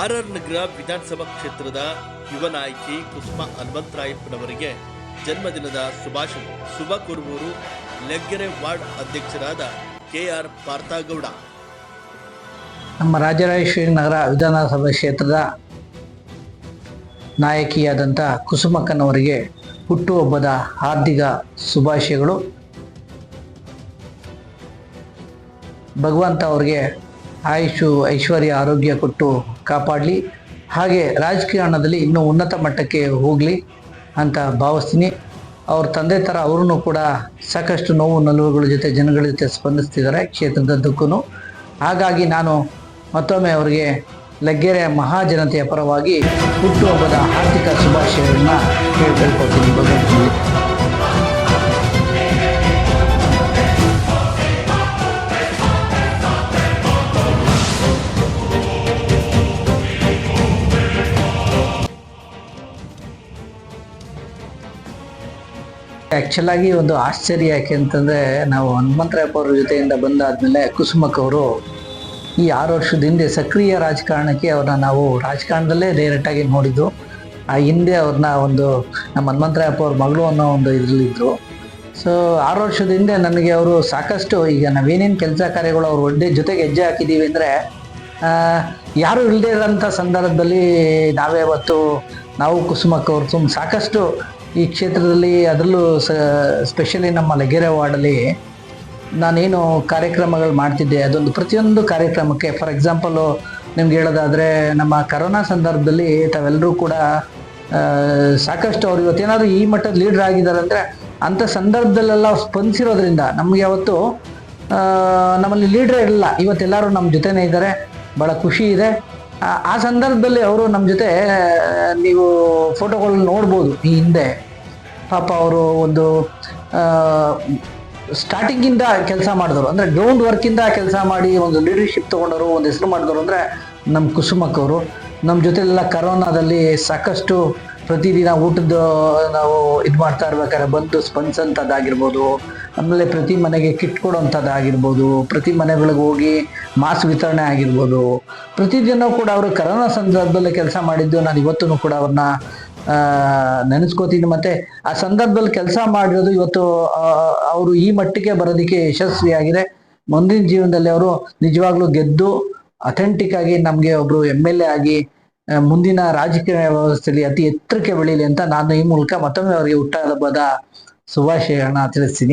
R R ನಗರ ವಿಧಾನಸಭಾ ಕ್ಷೇತ್ರದ ಯುವ ನಾಯಕಿ ಕುಸುಮಾ ಹನುಮಂತರಾಯಪ್ಪನವರಿಗೆ ಜನ್ಮದಿನದ ಶುಭಾಶಯ ಶುಭ ಕುರುಬೂರು ಲೆಗ್ಗೆರೆ ವಾರ್ಡ್ ಅಧ್ಯಕ್ಷರಾದ ಕೆಆರ್ ಪಾರ್ಥಗೌಡ. ನಮ್ಮ ರಾಜರಾಜೇಶ್ವರಿ ನಗರ ವಿಧಾನಸಭಾ ಕ್ಷೇತ್ರದ ನಾಯಕಿಯಾದಂಥ ಕುಸುಮಕ್ಕನವರಿಗೆ ಹುಟ್ಟುಹಬ್ಬದ ಹಾರ್ದಿಕ ಶುಭಾಶಯಗಳು. ಭಗವಂತ ಅವರಿಗೆ ಆಯುಷು, ಐಶ್ವರ್ಯ, ಆರೋಗ್ಯ ಕೊಟ್ಟು ಕಾಪಾಡಲಿ. ಹಾಗೆ ರಾಜಕಾರಣದಲ್ಲಿ ಇನ್ನೂ ಉನ್ನತ ಮಟ್ಟಕ್ಕೆ ಹೋಗಲಿ ಅಂತ ಭಾವಿಸ್ತೀನಿ. ಅವ್ರ ತಂದೆ ಥರ ಅವ್ರೂ ಕೂಡ ಸಾಕಷ್ಟು ನೋವು ನಲುವುಗಳ ಜೊತೆ ಜನಗಳ ಜೊತೆ ಸ್ಪಂದಿಸ್ತಿದ್ದಾರೆ ಕ್ಷೇತ್ರದದ್ದಕ್ಕೂ ಹಾಗಾಗಿ ನಾನು ಮತ್ತೊಮ್ಮೆ ಅವರಿಗೆ ಲಗ್ಗೆರೆ ಮಹಾಜನತೆಯ ಪರವಾಗಿ ಹುಟ್ಟುಹಬ್ಬದ ಆರ್ಥಿಕ ಶುಭಾಶಯಗಳನ್ನು ಕೇಳ್ಕೊಳ್ತೀನಿ ಭಗವಂತನಲ್ಲಿ. ಆ್ಯಕ್ಚುಲಾಗಿ ಒಂದು ಆಶ್ಚರ್ಯ ಯಾಕೆ ಅಂತಂದರೆ, ನಾವು ಹನುಮಂತರಾಯಪ್ಪ ಅವ್ರ ಜೊತೆಯಿಂದ ಬಂದಾದ್ಮೇಲೆ ಕುಸುಮಕ್ ಅವರು ಈ ಆರು ವರ್ಷದ ಹಿಂದೆ ಸಕ್ರಿಯ ರಾಜಕಾರಣಕ್ಕೆ ಅವ್ರನ್ನ ನಾವು ರಾಜಕಾರಣದಲ್ಲೇ ಡೈರೆಕ್ಟಾಗಿ ನೋಡಿದ್ದು. ಆ ಹಿಂದೆ ಅವ್ರನ್ನ ಒಂದು ನಮ್ಮ ಹನುಮಂತರಾಯಪ್ಪ ಅವ್ರ ಮಗಳು ಅನ್ನೋ ಒಂದು ಇದರಲ್ಲಿದ್ದರು ಸೊ ಆರು ವರ್ಷದ ಹಿಂದೆ ನನಗೆ ಅವರು ಸಾಕಷ್ಟು, ಈಗ ನಾವೇನೇನು ಕೆಲಸ ಕಾರ್ಯಗಳು ಅವ್ರ ಒಡ್ಡೆ ಜೊತೆಗೆ ಹೆಜ್ಜೆ ಹಾಕಿದ್ದೀವಿ ಅಂದರೆ ಯಾರು ಇಲ್ಲದೇ ಇರೋಂಥ ಸಂದರ್ಭದಲ್ಲಿ ನಾವೇ ಅವತ್ತು ನಾವು ಕುಸುಮಕ್ಕವ್ರು ತುಂಬ ಸಾಕಷ್ಟು ಈ ಕ್ಷೇತ್ರದಲ್ಲಿ ಅದರಲ್ಲೂ ಸ ಸ್ಪೆಷಲಿ ನಮ್ಮ ಲಗೆರೆ ವಾರ್ಡಲ್ಲಿ ನಾನೇನು ಕಾರ್ಯಕ್ರಮಗಳು ಮಾಡ್ತಿದ್ದೆ, ಅದೊಂದು ಪ್ರತಿಯೊಂದು ಕಾರ್ಯಕ್ರಮಕ್ಕೆ ಫಾರ್ ಎಕ್ಸಾಂಪಲು ನಿಮ್ಗೆ ಹೇಳೋದಾದರೆ ನಮ್ಮ ಕರೋನಾ ಸಂದರ್ಭದಲ್ಲಿ ತಾವೆಲ್ಲರೂ ಕೂಡ ಸಾಕಷ್ಟು ಅವ್ರು ಇವತ್ತೇನಾದರೂ ಈ ಮಟ್ಟದ ಲೀಡರ್ ಆಗಿದ್ದಾರೆ ಅಂದರೆ ಅಂಥ ಸಂದರ್ಭದಲ್ಲೆಲ್ಲ ಸ್ಪಂದಿಸಿರೋದ್ರಿಂದ ನಮಗೆ ಯಾವತ್ತು ನಮ್ಮಲ್ಲಿ ಲೀಡ್ರೇ ಇರಲಿಲ್ಲ. ಇವತ್ತೆಲ್ಲರೂ ನಮ್ಮ ಜೊತೆನೇ ಇದ್ದಾರೆ. ಭಾಳ ಖುಷಿ ಇದೆ. ಆ- ಸಂದರ್ಭದಲ್ಲಿ ಅವರು ನಮ್ಮ ಜೊತೆ ನೀವು ಫೋಟೋಗಳನ್ನ ನೋಡ್ಬೋದು ಈ ಹಿಂದೆ. ಪಾಪ ಅವರು ಒಂದು ಸ್ಟಾರ್ಟಿಂಗಿಂದ ಕೆಲಸ ಮಾಡಿದವರು. ಅಂದರೆ ಗ್ರೌಂಡ್ ವರ್ಕಿಂದ ಕೆಲಸ ಮಾಡಿ ಒಂದು ಲೀಡರ್ಶಿಪ್ ತೊಗೊಂಡವರು, ಒಂದು ಹೆಸರು ಮಾಡಿದ್ರು ಅಂದರೆ ನಮ್ಮ ಕುಸುಮಕ್ಕವರು ನಮ್ಮ ಜೊತೆಲೆಲ್ಲ ಕರೋನಾದಲ್ಲಿ ಸಾಕಷ್ಟು ಪ್ರತಿದಿನ ಊಟದ ನಾವು ಇದು ಮಾಡ್ತಾ ಇರ್ಬೇಕಾದ್ರೆ ಬಂದು ಸ್ಪಂದಿಸೋಂಥದ್ದಾಗಿರ್ಬೋದು ಆಮೇಲೆ ಪ್ರತಿ ಮನೆಗೆ ಕಿಟ್ ಕೊಡೋಂಥದ್ದಾಗಿರ್ಬೋದು ಪ್ರತಿ ಮನೆಗಳಿಗೆ ಹೋಗಿ ಮಾಸ್ಕ್ ವಿತರಣೆ ಆಗಿರ್ಬೋದು. ಪ್ರತಿದಿನ ಕೂಡ ಅವರು ಕರೋನಾ ಸಂದರ್ಭದಲ್ಲಿ ಕೆಲಸ ಮಾಡಿದ್ದು ನಾನು ಇವತ್ತೂ ಕೂಡ ಅವ್ರನ್ನ ನೆನೆಸ್ಕೋತೀನಿ. ಮತ್ತೆ ಆ ಸಂದರ್ಭದಲ್ಲಿ ಕೆಲಸ ಮಾಡಿರೋದು ಇವತ್ತು ಅವರು ಈ ಮಟ್ಟಿಗೆ ಬರೋದಕ್ಕೆ ಯಶಸ್ವಿಯಾಗಿದೆ. ಮುಂದಿನ ಜೀವನದಲ್ಲಿ ಅವರು ನಿಜವಾಗ್ಲೂ ಗೆದ್ದು ಅಥೆಂಟಿಕ್ ಆಗಿ ನಮಗೆ ಒಬ್ರು ಎಂ ಎಲ್ ಎ ಆಗಿ ಮುಂದಿನ ರಾಜಕೀಯ ವ್ಯವಸ್ಥೆಯಲ್ಲಿ ಅತಿ ಎತ್ತರಕ್ಕೆ ಬೆಳೀಲಿ ಅಂತ ನಾನು ಈ ಮೂಲಕ ಮತ್ತೊಮ್ಮೆ ಅವರಿಗೆ ಹುಟ್ಟಾದ ಹಬ್ಬದ ಶುಭಾಶಯಗಳನ್ನ ತಿಳಿಸ್ತೀನಿ.